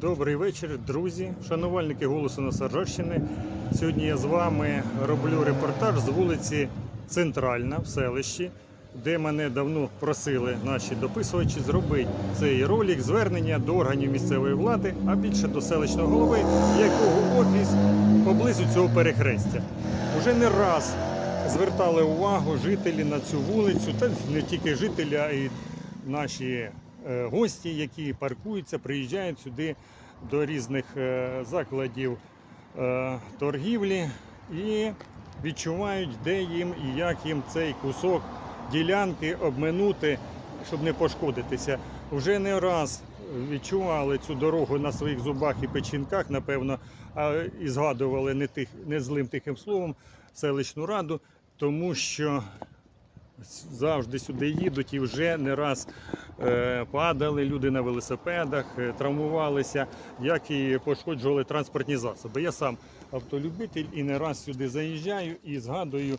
Добрий вечір, друзі, шанувальники голосу Насаджащини. Сьогодні я з вами роблю репортаж з вулиці Центральна в селищі, де мене давно просили наші дописувачі зробити цей ролик звернення до органів місцевої влади, а більше до селищного голови, якого офіс поблизу цього перехрестя. Уже не раз звертали увагу жителі на цю вулицю, та не тільки жителі, а й наші гості, які паркуються, приїжджають сюди до різних е, закладів е, торгівлі і відчувають, де їм і як їм цей кусок ділянки обминути, щоб не пошкодитися. Вже не раз відчували цю дорогу на своїх зубах і печінках, напевно, а і згадували не, тих, не злим тихим словом селищну раду, тому що завжди сюди їдуть і вже не раз е, падали люди на велосипедах, е, травмувалися, як і пошкоджували транспортні засоби. Я сам автолюбитель і не раз сюди заїжджаю і згадую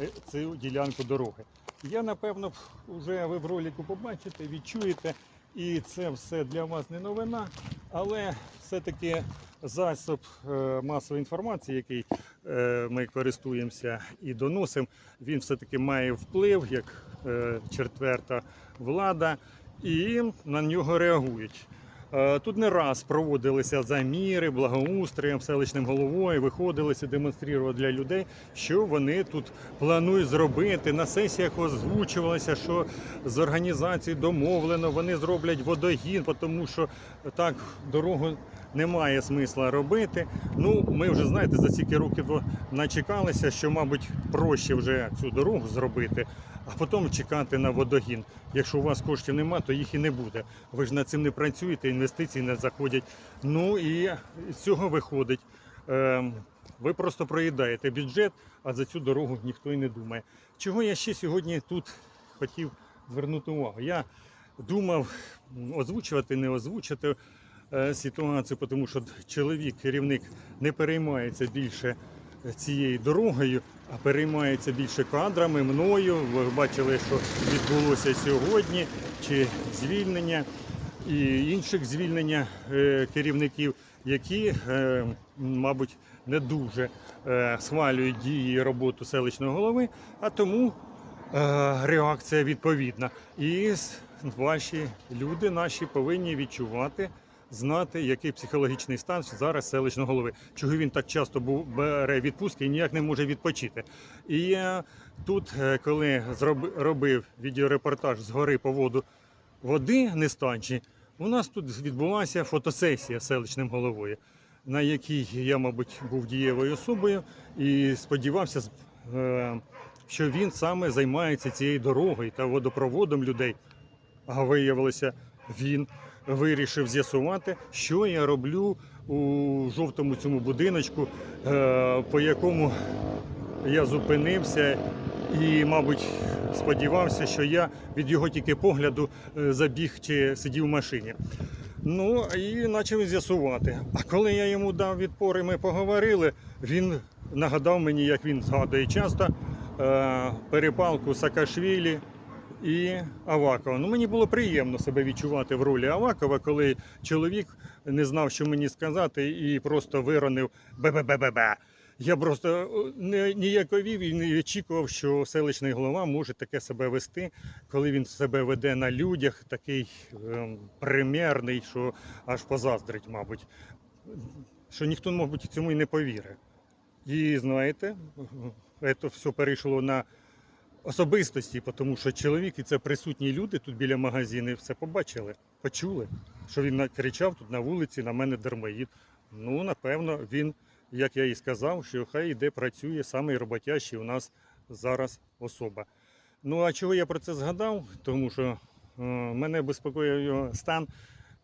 е, цю ділянку дороги. Я напевно вже ви в ролику побачите, відчуєте, і це все для вас не новина, але все-таки засоб е, масової інформації, який е, ми користуємося і доносимо, він все-таки має вплив як е, четверта влада, і на нього реагують. Е, Тут не раз проводилися заміри, благоустроєм, селищним головою, виходилися демонструвати для людей, що вони тут планують зробити. На сесіях озвучувалося, що з організації домовлено, вони зроблять водогін, тому що так дорогу немає смисла робити. Ну, ми вже знаєте, за стільки років начекалися, що, мабуть, проще вже цю дорогу зробити, а потім чекати на водогін. Якщо у вас коштів немає, то їх і не буде. Ви ж над цим не працюєте, інвестиції не заходять. Ну і з цього виходить. Ем, ви просто проїдаєте бюджет, а за цю дорогу ніхто і не думає. Чого я ще сьогодні тут хотів звернути увагу? Я думав озвучувати, не озвучити ситуацію, тому що чоловік, керівник, не переймається більше цією дорогою, а переймається більше кадрами, мною. Ви бачили, що відбулося сьогодні, чи звільнення і інших звільнення е, керівників, які, е, мабуть, не дуже е, схвалюють дії і роботу селищного голови, а тому е, реакція відповідна. І ваші люди наші повинні відчувати. Знати, який психологічний стан зараз селищного голови, чого він так часто бере відпустки і ніяк не може відпочити. І я тут, е, коли робив відеорепортаж з гори по воду води нестачі, у нас тут відбулася фотосесія з селищним головою, на якій я, мабуть, був дієвою особою і сподівався, е, що він саме займається цією дорогою та водопроводом людей. А виявилося, він вирішив з'ясувати, що я роблю у жовтому цьому будиночку, е, по якому я зупинився і, мабуть, сподівався, що я від його тільки погляду е, забіг чи сидів в машині. Ну і почав з'ясувати. А коли я йому дав відпор і ми поговорили, він нагадав мені, як він згадує часто, е, перепалку Саакашвілі і Авакова. Ну, мені було приємно себе відчувати в ролі Авакова, коли чоловік не знав, що мені сказати, і просто виронив бе-бе-бе-бе-бе. Я просто е, не ніяковів і не очікував, що селищний голова може таке себе вести, коли він себе веде на людях, такий ем, примірний, що аж позаздрить, мабуть. Що ніхто, мабуть, цьому і не повірить. І знаєте, це все перейшло на особистості, тому що чоловік і це присутні люди тут біля магазину все побачили, почули, що він кричав тут на вулиці, на мене дармоїд. Ну, напевно, він, як я і сказав, що хай іде працює самий роботящий у нас зараз особа. Ну а чого я про це згадав? Тому що е, мене безпокоїв його стан,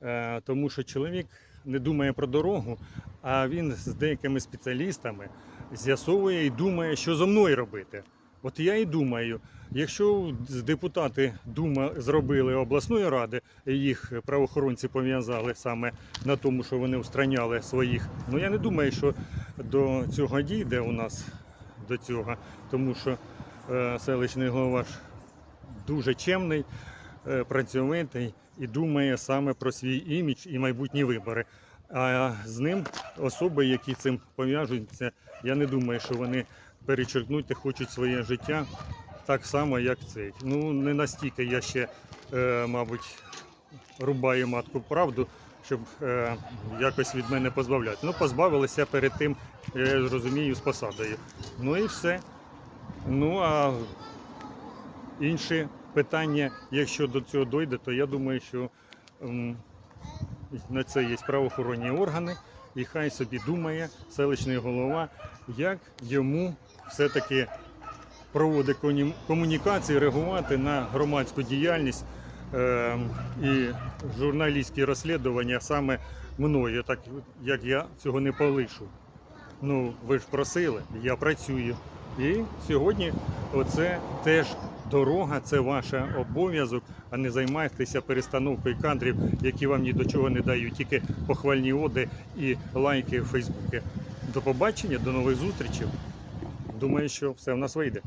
е, тому що чоловік не думає про дорогу, а він з деякими спеціалістами з'ясовує і думає, що зо мною робити. От я і думаю, якщо депутати дума зробили обласної ради, їх правоохоронці пов'язали саме на тому, що вони устраняли своїх. Ну я не думаю, що до цього дійде у нас до цього, тому що е, селищний голова ж дуже чемний, е, працьовитий і думає саме про свій імідж і майбутні вибори. А з ним особи, які цим пов'яжуються, я не думаю, що вони перечеркнуть і хочуть своє життя так само, як цей. Ну не настільки я ще, е, мабуть, рубаю матку правду, щоб е, якось від мене позбавляти. Ну, позбавилися перед тим, я ж розумію, з посадою. Ну і все. Ну а інші питання, якщо до цього дойде, то я думаю, що ем, на це є правоохоронні органи, і хай собі думає селищний голова, як йому все-таки проводить комунікації, реагувати на громадську діяльність ем, і журналістські розслідування саме мною, так як я цього не полишу. Ну, ви ж просили, я працюю. І сьогодні оце теж дорога, це ваш обов'язок, а не займайтеся перестановкою кадрів, які вам ні до чого не дають, тільки похвальні оди і лайки в Фейсбуці. До побачення, до нових зустрічей. Думаю, що все в нас вийде.